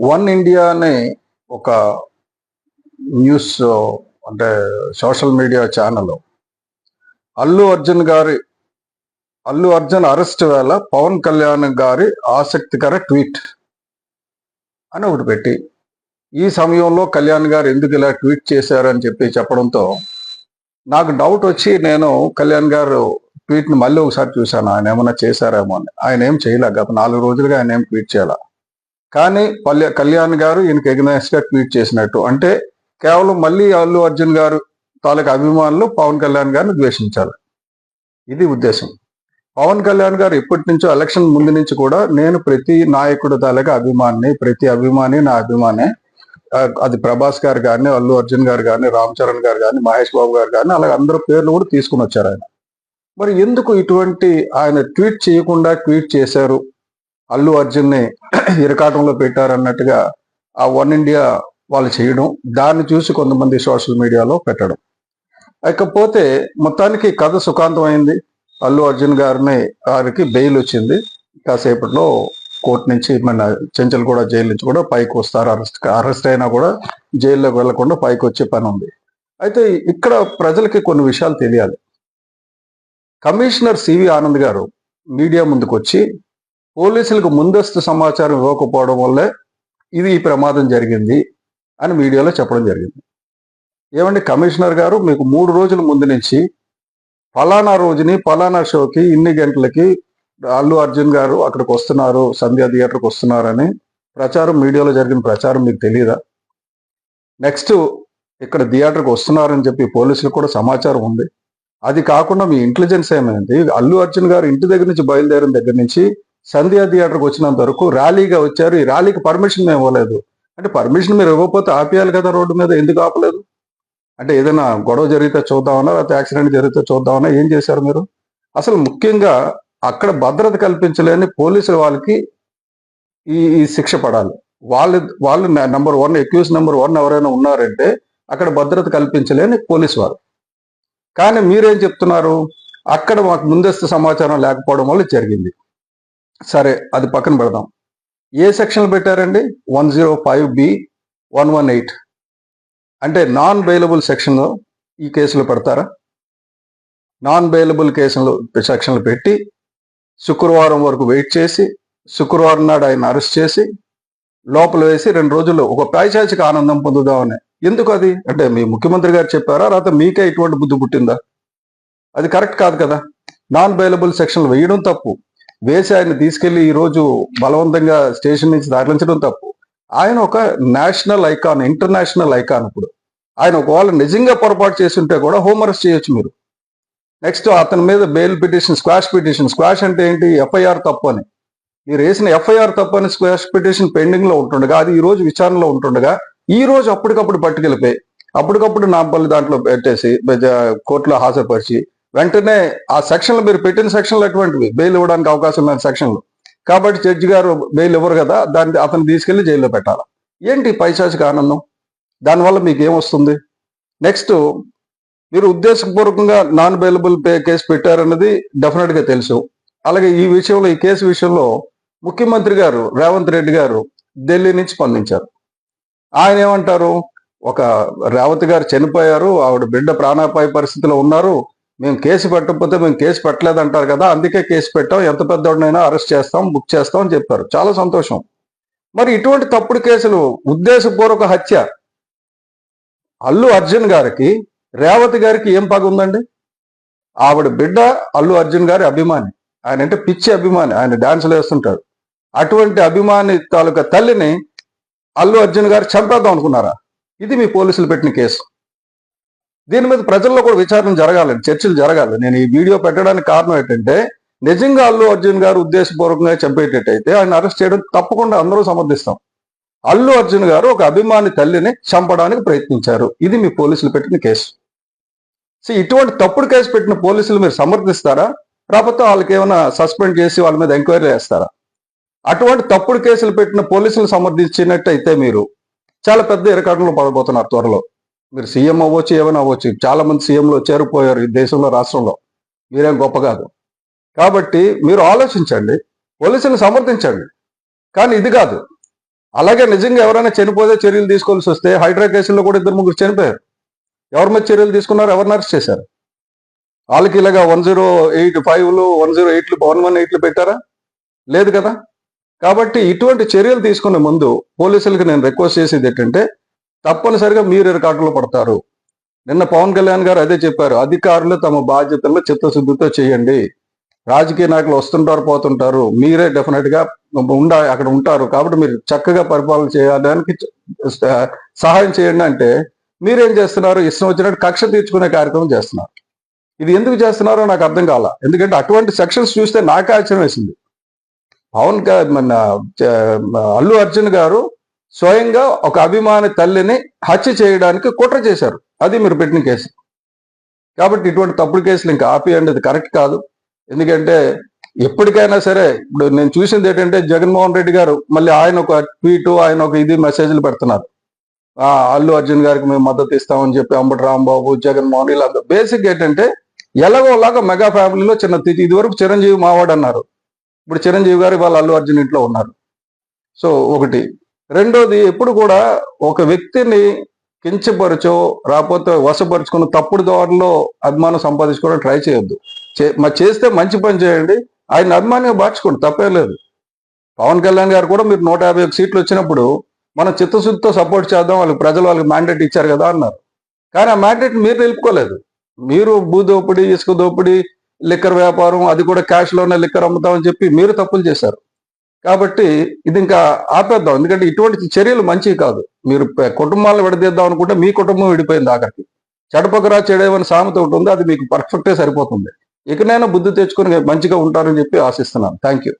One India అనే ఒక news అంటే social media channel. Allu Arjun గారి అల్లు అర్జున్ అరెస్ట్ వేళ పవన్ కళ్యాణ్ గారి ఆసక్తికర ట్వీట్ అని ఒకటి పెట్టి ఈ సమయంలో కళ్యాణ్ గారు ఎందుకు ఇలా ట్వీట్ చేశారని చెప్పి చెప్పడంతో నాకు డౌట్ వచ్చి నేను కళ్యాణ్ గారు ట్వీట్ని మళ్ళీ ఒకసారి చూశాను. ఆయన ఏమైనా చేశారేమో అని. ఆయన ఏం చేయలే. గత నాలుగు రోజులుగా ఆయన ఏం ట్వీట్ చేయాలా. కానీ పల్లె కళ్యాణ్ గారు ఈయనకి ఎగ్నెస్ట్గా ట్వీట్ చేసినట్టు. అంటే కేవలం మళ్ళీ అల్లు అర్జున్ గారు తాలూకు అభిమానులు పవన్ కళ్యాణ్ గారిని ద్వేషించాలి. ఇది ఉద్దేశం. పవన్ కళ్యాణ్ గారు ఇప్పటి నుంచో ఎలక్షన్ ముందు నుంచి కూడా నేను ప్రతి నాయకుడు తాలూకా అభిమాని ప్రతి అభిమాని నా అభిమానే అది ప్రభాస్ గారు కానీ అల్లు అర్జున్ గారు కానీ రామ్ చరణ్ గారు కానీ మహేష్ బాబు గారు కానీ అలాగే అందరూ పేర్లు కూడా తీసుకుని వచ్చారు ఆయన. మరి ఎందుకు ఇటువంటి ఆయన ట్వీట్ చేయకుండా ట్వీట్ చేశారు? అల్లు అర్జున్ని ఇరకాటంలో పెట్టారు అన్నట్టుగా ఆ వన్ ఇండియా వాళ్ళు చేయడం దాన్ని చూసి కొంతమంది సోషల్ మీడియాలో పెట్టడం. ఇకపోతే మొత్తానికి కథ సుఖాంతం అయింది. అల్లు అర్జున్ గారిని గారికి బెయిల్ వచ్చింది. కాసేపట్లో కోర్టు నుంచి మన చెంచల్ కూడా జైలు నుంచి కూడా పైకి వస్తారు. అరెస్ట్ అరెస్ట్ అయినా కూడా జైల్లోకి వెళ్ళకుండా పైకి వచ్చే పని ఉంది. అయితే ఇక్కడ ప్రజలకి కొన్ని విషయాలు తెలియాలి. కమిషనర్ సివి ఆనంద్ గారు మీడియా ముందుకు వచ్చి పోలీసులకు ముందస్తు సమాచారం ఇవ్వకపోవడం వల్లే ఇది ఈ ప్రమాదం జరిగింది అని మీడియాలో చెప్పడం జరిగింది. ఏమండి కమిషనర్ గారు మీకు మూడు రోజుల ముందు నుంచి ఫలానా రోజుని ఫలానా షోకి ఇన్ని గంటలకి అల్లు అర్జున్ గారు అక్కడికి వస్తున్నారు సంధ్యా థియేటర్కి వస్తున్నారని ప్రచారం మీడియాలో జరిగిన ప్రచారం మీకు తెలియదా నెక్స్ట్ ఇక్కడ థియేటర్కి వస్తున్నారని చెప్పి పోలీసులకు కూడా సమాచారం ఉంది. అది కాకుండా మీ ఇంటెలిజెన్స్ ఏమైంది? అల్లు అర్జున్ గారు ఇంటి దగ్గర నుంచి బయలుదేరిన దగ్గర నుంచి సంధ్యా థియేటర్కి వచ్చినంత వరకు ర్యాలీగా వచ్చారు. ఈ ర్యాలీకి పర్మిషన్ మేము ఇవ్వలేదు. అంటే పర్మిషన్ మీరు ఇవ్వకపోతే ఆపేయాలి కదా రోడ్డు మీద. ఎందుకు ఆపలేదు? అంటే ఏదైనా గొడవ జరిగితే చూద్దామన్నా లేకపోతే యాక్సిడెంట్ జరిగితే చూద్దామన్నా ఏం చేశారు మీరు? అసలు ముఖ్యంగా అక్కడ భద్రత కల్పించలేని పోలీసులు వాళ్ళకి ఈ ఈ శిక్ష పడాలి. వాళ్ళు వాళ్ళు number one accused number one ఎవరైనా ఉన్నారంటే అక్కడ భద్రత కల్పించలేని పోలీసు వారు. కానీ మీరేం చెప్తున్నారు? అక్కడ మాకు ముందస్తు సమాచారం లేకపోవడం వల్ల జరిగింది. సరే అది పక్కన పెడదాం. ఏ సెక్షన్లు పెట్టారండి? One zero five B one one eight. అంటే నాన్ బెయిలబుల్ సెక్షన్లో ఈ కేసులు పెడతారా? నాన్ బెయిలబుల్ కేసులు సెక్షన్లు పెట్టి శుక్రవారం వరకు వెయిట్ చేసి శుక్రవారం నాడు ఆయన అరెస్ట్ చేసి లోపల వేసి రెండు రోజుల్లో ఒక పైశాచిక ఆనందం పొందుదామని. ఎందుకు అది? అంటే మీ ముఖ్యమంత్రి గారు చెప్పారా? లేకపోతే మీకే ఇటువంటి బుద్ధి పుట్టిందా? అది కరెక్ట్ కాదు కదా. నాన్ బెయిలబుల్ సెక్షన్లు వేయడం తప్పు. వేసి ఆయన తీసుకెళ్ళి ఈ రోజు బలవంతంగా స్టేషన్ నుంచి తరలించడం తప్పు. ఆయన ఒక నేషనల్ ఐకాన్ ఇంటర్నేషనల్ ఐకాన్ ఇప్పుడు. ఆయన ఒకవేళ నిజంగా పొరపాటు చేసి ఉంటే కూడా హోమ్ అరెస్ట్ చేయొచ్చు మీరు. నెక్స్ట్ అతని మీద bail petition squash petition. Squash అంటే ఏంటి? ఎఫ్ఐఆర్ తప్పు అని. మీరు వేసిన ఎఫ్ఐఆర్ తప్పు అని స్క్వాష్ పిటిషన్ పెండింగ్లో ఉంటుండగా అది ఈ రోజు విచారణలో ఉంటుండగా ఈ రోజు అప్పటికప్పుడు పట్టుకెళ్ళిపోయి అప్పటికప్పుడు నాంపల్లి దాంట్లో పెట్టేసి కోర్టులో హాజరుపరిచి వెంటనే ఆ సెక్షన్లు మీరు పెట్టిన సెక్షన్లు అటువంటివి. బెయిల్ ఇవ్వడానికి అవకాశం లేని సెక్షన్లు. కాబట్టి జడ్జి గారు బెయిల్ ఇవ్వరు కదా దాన్ని అతను తీసుకెళ్ళి జైల్లో పెట్టాలి? ఏంటి పైశాచిక ఆనందం? దానివల్ల మీకు ఏమొస్తుంది నెక్స్ట్ మీరు ఉద్దేశపూర్వకంగా నాన్ బెయిలబుల్ పే కేసు పెట్టారన్నది డెఫినెట్గా తెలుసు. అలాగే ఈ విషయంలో ఈ కేసు విషయంలో ముఖ్యమంత్రి గారు రేవంత్ రెడ్డి గారు ఢిల్లీ నుంచి స్పందించారు. ఆయన ఏమంటారు? ఒక రేవంత్ గారు చనిపోయారు ఆవిడ బిడ్డ ప్రాణాపాయ పరిస్థితిలో ఉన్నారు మేము కేసు పెట్టకపోతే మేము కేసు పెట్టలేదు అంటారు కదా అందుకే కేసు పెట్టాం. ఎంత పెద్దోడినైనా అరెస్ట్ చేస్తాం బుక్ చేస్తాం అని చెప్పారు. చాలా సంతోషం. మరి ఇటువంటి తప్పుడు కేసులు ఉద్దేశపూర్వక హత్య. అల్లు అర్జున్ గారికి రేవతి గారికి ఏం పగ ఉందండి? ఆవిడ బిడ్డ అల్లు అర్జున్ గారి అభిమాని. ఆయన అంటే పిచ్చి అభిమాని. ఆయన డాన్సులు వేస్తుంటాడు. అటువంటి అభిమాని తాలూకా తల్లిని అల్లు అర్జున్ గారు చంపేద్దాం అనుకున్నారా? ఇది మీ పోలీసులు పెట్టిన కేసు. దీని మీద ప్రజల్లో కూడా విచారణ జరగాలండి చర్చలు జరగాలి. నేను ఈ వీడియో పెట్టడానికి కారణం ఏంటంటే నిజంగా అల్లు అర్జున్ గారు ఉద్దేశపూర్వకంగా చంపేటట్టయితే ఆయన అరెస్ట్ చేయడం తప్పకుండా అందరూ సమర్థిస్తాం. అల్లు అర్జున్ గారు ఒక అభిమాని తల్లిని చంపడానికి ప్రయత్నించారు. ఇది మీ పోలీసులు పెట్టిన కేసు. సో ఇటువంటి తప్పుడు కేసు పెట్టిన పోలీసులు మీరు సమర్థిస్తారా? లేకపోతే వాళ్ళకి ఏమైనా సస్పెండ్ చేసి వాళ్ళ మీద ఎంక్వైరీ చేస్తారా? అటువంటి తప్పుడు కేసులు పెట్టిన పోలీసులు సమర్థించినట్టయితే మీరు చాలా పెద్ద ఇరకాటంలో పడబోతున్నారు త్వరలో. మీరు సీఎం అవ్వచ్చు ఏమైనా అవ్వచ్చు. చాలా మంది సీఎంలు చేరిపోయారు ఈ దేశంలో రాష్ట్రంలో. మీరేం గొప్ప కాదు. కాబట్టి మీరు ఆలోచించండి పోలీసులను సమర్థించండి. కానీ ఇది కాదు. అలాగే నిజంగా ఎవరైనా చనిపోతే చర్యలు తీసుకోవాల్సి వస్తే హైడ్రా కేసుల్లో కూడా ఇద్దరు ముగ్గురు చనిపోయారు. ఎవరి మీద చర్యలు తీసుకున్నారు? ఎవరిని అరెస్ట్ చేశారు? వాళ్ళకి ఇలాగా వన్ జీరో ఎయిట్ ఫైవ్లు వన్ జీరో ఎయిట్లు వన్ వన్ ఎయిట్లు పెట్టారా? లేదు కదా. కాబట్టి ఇటువంటి చర్యలు తీసుకునే ముందు పోలీసులకు నేను రిక్వెస్ట్ చేసేది ఏంటంటే తప్పనిసరిగా మీరు ఇరకాటంలో పడతారు. నిన్న పవన్ కళ్యాణ్ గారు అదే చెప్పారు. అధికారులు తమ బాధ్యతలను చిత్తశుద్ధితో చేయండి. రాజకీయ నాయకులు వస్తుంటారు పోతుంటారు. మీరే డెఫినెట్గా ఉండ అక్కడ ఉంటారు. కాబట్టి మీరు చక్కగా పరిపాలన చేయడానికి సహాయం చేయండి అంటే మీరేం చేస్తున్నారు? ఇష్టం వచ్చినట్టు కక్ష తీర్చుకునే కార్యక్రమం చేస్తున్నారు. ఇది ఎందుకు చేస్తున్నారో నాకు అర్థం కాల. ఎందుకంటే అటువంటి సెక్షన్స్ చూస్తే నాకే ఆశ్చర్యం వేసింది. పవన్ అల్లు అర్జున్ గారు స్వయంగా ఒక అభిమాని తల్లిని హత్య చేయడానికి కుట్ర చేశారు. అది మీరు పెట్టిన కేసు. కాబట్టి ఇటువంటి తప్పుడు కేసులు ఇంకా ఆపేయండి. అది కరెక్ట్ కాదు. ఎందుకంటే ఎప్పటికైనా సరే ఇప్పుడు నేను చూసింది ఏంటంటే జగన్మోహన్ రెడ్డి గారు మళ్ళీ ఆయన ఒక ట్వీట్ ఆయన ఒక ఇది మెసేజ్లు పెడుతున్నారు. అల్లు అర్జున్ గారికి మేము మద్దతు ఇస్తామని చెప్పి అంబటి రాంబాబు జగన్మోహన్ వీళ్ళంతా బేసిక్ ఏంటంటే ఎలాగోలాగా మెగా ఫ్యామిలీలో చిన్న తిథి ఇది వరకు చిరంజీవి మావాడు అన్నారు ఇప్పుడు చిరంజీవి గారు వాళ్ళ అల్లు అర్జున్ ఇంట్లో ఉన్నారు. సో ఒకటి రెండోది ఎప్పుడు కూడా ఒక వ్యక్తిని కించపరచో రాకపోతే వశపరుచుకుని తప్పుడు దారిలో అభిమానం సంపాదించుకోవడం ట్రై చేయొద్దు. చే- మరి చేస్తే మంచి పని చేయండి. ఆయన అభిమానిగా మార్చుకోండి తప్పే లేదు. పవన్ కళ్యాణ్ గారు కూడా మీరు నూట యాభై ఒక సీట్లు వచ్చినప్పుడు మనం చిత్తశుద్ధితో సపోర్ట్ చేద్దాం వాళ్ళకి ప్రజలు వాళ్ళకి మ్యాండేట్ ఇచ్చారు కదా అన్నారు. కానీ ఆ మ్యాండేట్ మీరు నిలుపుకోలేదు. మీరు భూ దోపిడీ ఇసుక దోపిడీ లిక్కర్ వ్యాపారం అది కూడా క్యాష్లోనే లిక్కర్ అమ్ముతామని చెప్పి మీరు తప్పులు చేశారు. కాబట్టి ఇది ఇంకా ఆపేద్దాం. ఎందుకంటే ఇటువంటి చర్యలు మంచివి కాదు. మీరు కుటుంబాలను విడదీద్దాం అనుకుంటే మీ కుటుంబం విడిపోయింది ఆఖరికి. చెడపకరా చెడేమని సామెత ఒకటి ఉంది అది మీకు పర్ఫెక్టే సరిపోతుంది. ఇకనైనా బుద్ధి తెచ్చుకొని మంచిగా ఉంటారని చెప్పి ఆశిస్తున్నాను. Thank you